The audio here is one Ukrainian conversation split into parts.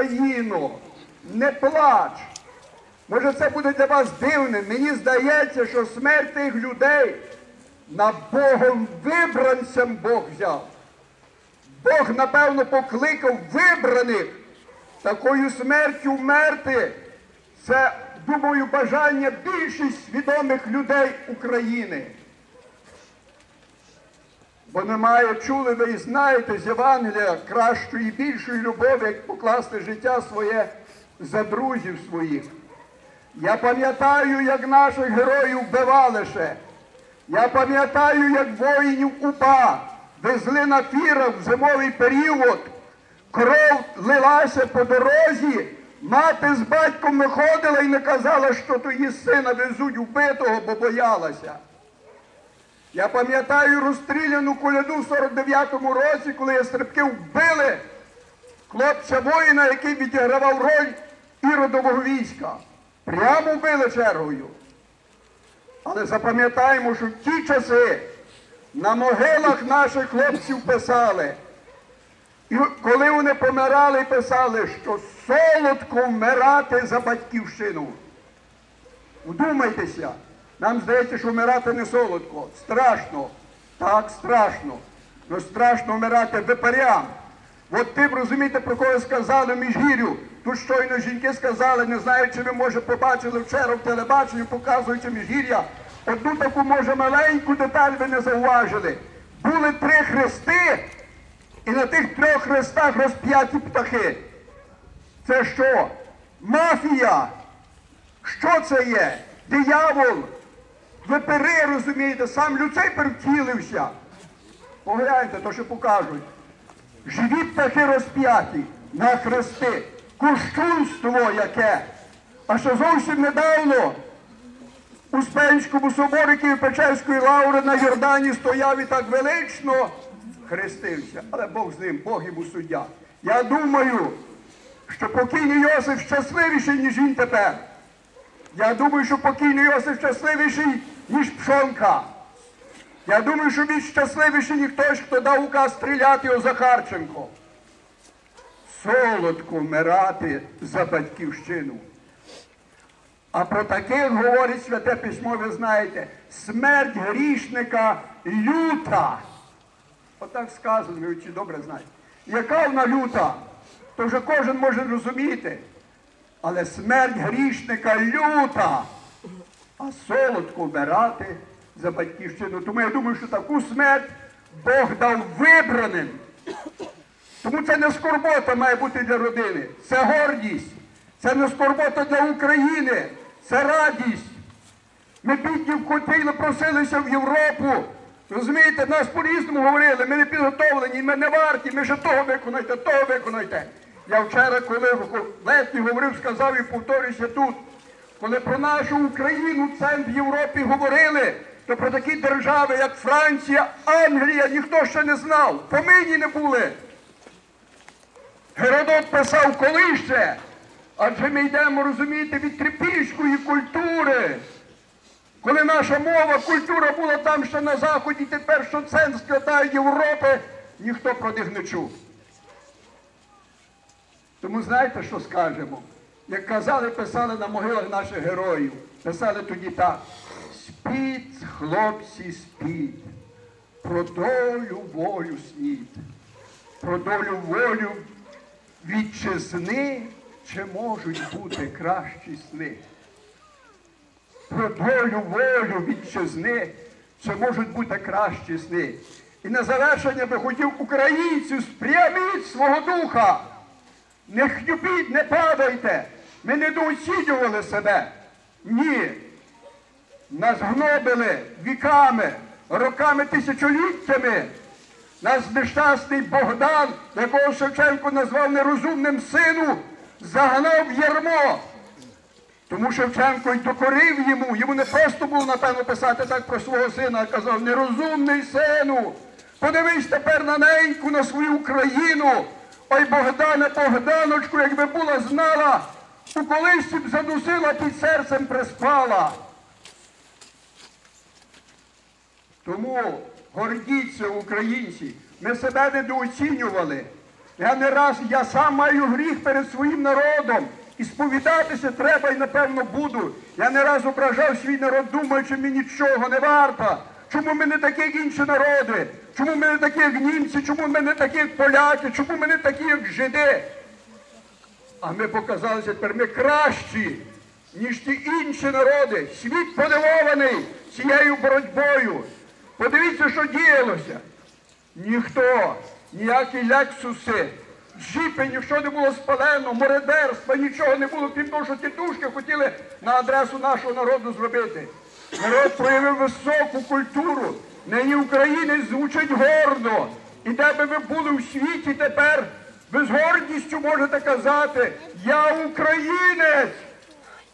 Україно, не плач. Може, це буде для вас дивним. Мені здається, що смерть тих людей на Богом вибранцям Бог взяв. Бог, напевно, покликав вибраних такою смертю вмерти. Це, думаю, бажання більшість свідомих людей України. Бо немає, чули ви і знаєте з Євангелія кращої і більшої любові, як покласти життя своє за друзів своїх. Я пам'ятаю, як наших героїв вбивали ще. Я пам'ятаю, як воїнів УПА везли на фірах в зимовий період. Кров лилася по дорозі, мати з батьком виходила і не казала, що то її сина везуть вбитого, бо боялася. Я пам'ятаю розстріляну коляду в 49-му році, коли ястребки вбили хлопця воїна, який відігравав роль іродового війська. Прямо вбили чергою. Але запам'ятаємо, що в ті часи на могилах наших хлопців писали. І коли вони помирали, писали, що солодко вмирати за батьківщину. Вдумайтеся, нам здається, що вмирати не солодко. Страшно. Так, страшно. Ну страшно вмирати випарям. От ти б розумієте, про кого сказали міжгір'ю. Тут щойно жінки сказали, не знаю, чи ви, може, побачили вчора в телебаченні, показуючи міжгір'я. Одну таку, може, маленьку деталь ви не зауважили. Були три хрести, і на тих трьох хрестах розп'яті птахи. Це що? Мафія. Що це є? Диявол. Випери, розумієте, сам Люципер втілився. Погляньте, то що покажуть. Живі птахи розп'яті на хрести. Кощунство яке. А ще зовсім недавно у Успенському соборі Києво-Печерської лаври на Йордані стояв і так велично хрестився. Але Бог з ним, Бог йому суддя. Я думаю, що покійний Йосиф щасливіший, ніж він тепер. Я думаю, що покійний Йосиф щасливіший, ніж Пшонка. Я думаю, що він щасливіший, ніж хтось, хто дав указ стріляти його Захарченко. Солодко вмирати за батьківщину. А про таких говорить святе письмо, ви знаєте, смерть грішника люта. Отак сказано, ви чи добре знаєте. Яка вона люта, то вже кожен може розуміти. Але смерть грішника люта, а солодко вмирати за батьківщину. Тому я думаю, що таку смерть Бог дав вибраним. Тому це не скорбота має бути для родини, це гордість, це не скорбота для України, це радість. Ми бідні в вкотили, просилися в Європу. Розумієте, нас по-різному говорили, ми не підготовлені, ми не варті, ми ще того виконайте, того виконайте. Я вчора, коли в летні говорив, сказав і повторюся тут, коли про нашу Україну центр в Європі говорили, то про такі держави, як Франція, Англія, ніхто ще не знав. Помині не були. Геродот писав коли ще, адже ми йдемо, розумієте, від трипільської культури. Коли наша мова, культура була там ще на Заході, тепер що центр Святої Європи, ніхто про них не чув. Тому знаєте, що скажемо? Як казали, писали на могилах наших героїв, писали тоді так. Спіть, хлопці, спіть, про долю волю сніть, про долю волю вітчизни, чи можуть бути кращі сни. Про долю волю вітчизни, чи можуть бути кращі сни. І на завершення би хотів українців спряміть свого духа. Не хнюпіть, не падайте. Ми недооцінювали себе. Ні. Нас гнобили віками, роками, тисячоліттями. Нас нещасний Богдан, якого Шевченко назвав нерозумним сину, загнав ярмо. Тому Шевченко й докорив йому. Йому не просто було, напевно, писати так про свого сина, а казав, нерозумний сину. Подивись тепер на неньку, на свою Україну. Ой, Богдане, Богданочку, якби була знала, у колись б задусила під серцем приспала. Тому гордіться, українці, ми себе недооцінювали. Я не раз, я сам маю гріх перед своїм народом. І сповідатися треба і напевно буду. Я не раз ображав свій народ, думаючи, мені нічого не варто. Чому ми не такі, як інші народи? Чому ми не такі, як німці? Чому ми не такі, як поляки? Чому ми не такі, як жиди? А ми показалися тепер ми кращі, ніж ті інші народи. Світ подивований цією боротьбою. Подивіться, що діялося. Ніхто, ніякі лексуси, джіпи, нічого не було спалено, мородерства, нічого не було, крім того, що тітушки хотіли на адресу нашого народу зробити. Народ проявив високу культуру. Нині українець звучить гордо. І де би ви були в світі тепер, ви з гордістю можете казати, я українець.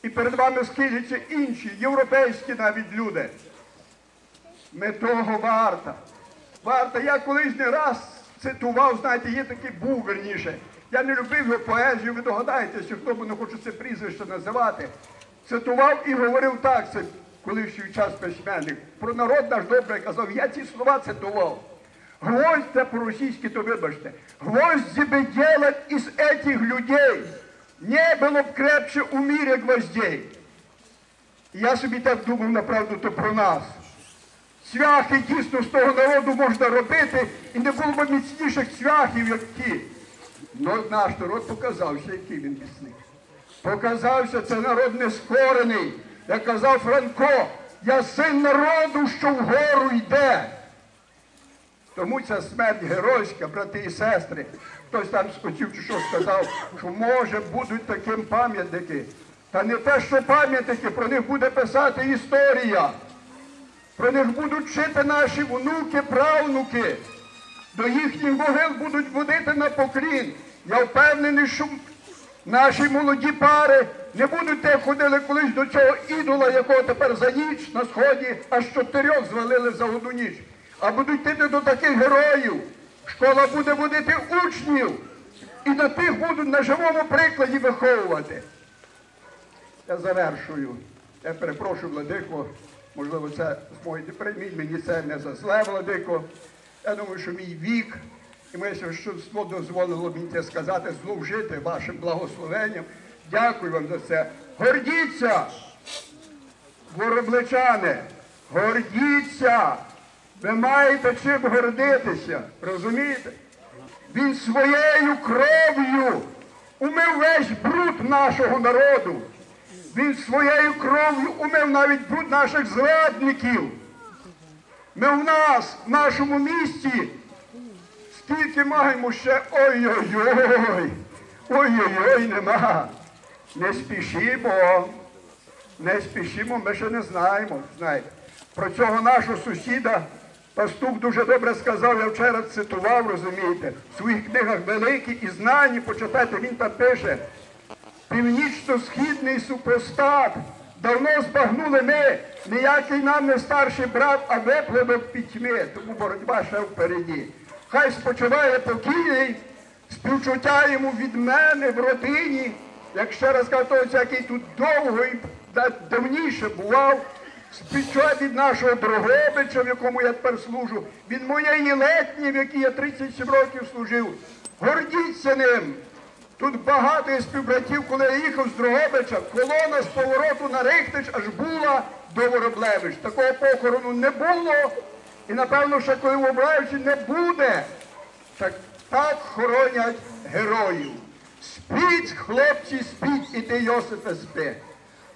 І перед вами схиляться інші, європейські навіть люди. Ми того варта. Варта, я колись не раз цитував, знаєте, є такий був верніше. Я не любив його поезію, ви догадаєтеся, хто б не хоче це прізвище називати. Цитував і говорив так, це колишній час письменник. Про народ наш добре казав, я ці слова цитував. Гвоздь, це по-російськи, то вибачте. Гвозди бы делать из этих людей не было б крепче у мире гвоздей. І я собі так думав, направду, то про нас. Цвяхи дійсно з того народу можна робити, і не було б міцніших цвяхів, як ті. Ну, наш народ показався, який він міцний. Показався це народ нескорений. Як казав Франко, я син народу, що вгору йде. Тому ця смерть геройська, брати і сестри. Хтось там отців чи що сказав, що може будуть таким пам'ятники. Та не те, що пам'ятники, про них буде писати історія. Про них будуть вчити наші внуки, правнуки. До їхніх могил будуть водити на поклін. Я впевнений, що наші молоді пари не будуть те ходили колись до цього ідола, якого тепер за ніч на сході аж чотирьох звалили за одну ніч. А будуть йти до таких героїв. Школа буде водити учнів. І на тих будуть на живому прикладі виховувати. Я завершую. Я перепрошую, Владико, можливо, це моєї прийміть мені це не за зле, Владико. Я думаю, що мій вік і моє священство дозволило мені це сказати, служити вашим благословенням. Дякую вам за це. Гордіться, воробличане, гордіться. Ви маєте чим гордитися, розумієте? Він своєю кров'ю умив весь бруд нашого народу. Він своєю кров'ю умив навіть бруд наших зрадників. Ми в нас, в нашому місті, скільки маємо ще ой-ой-ой, ой-ой-ой, нема. Не спішімо, не спішімо, ми ще не знаємо. Знаєте. Про цього нашого сусіда пастух дуже добре сказав, я вчора цитував, розумієте, в своїх книгах великі і знані, почитайте, він там пише. Північно-східний супостат. Давно збагнули ми, ніякий нам не старший брат, а виплодок пітьми. Тому боротьба ще впереді. Хай спочиває покійний, співчуття йому від мене в родині. Як ще раз кажу, який тут довго і давніше бував, співчуття від нашого Дрогобича, в якому я тепер служу, від моєї летні, в якій я 37 років служив. Гордіться ним. Тут багато є співбратів, коли я їхав з Дрогобича, колона з повороту на Рихтич аж була до Вороблевич. Такого похорону не було. І напевно, ще коли в не буде. Так, так хоронять героїв. Спіть, хлопці, спіть, і ти, Йосипе, спи.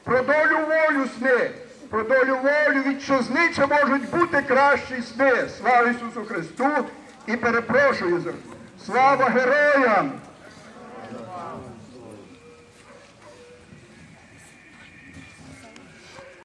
Про долю волю сни, про долю волю вітчизни чи можуть бути кращі сни. Слава Ісусу Христу і перепрошую. Слава героям!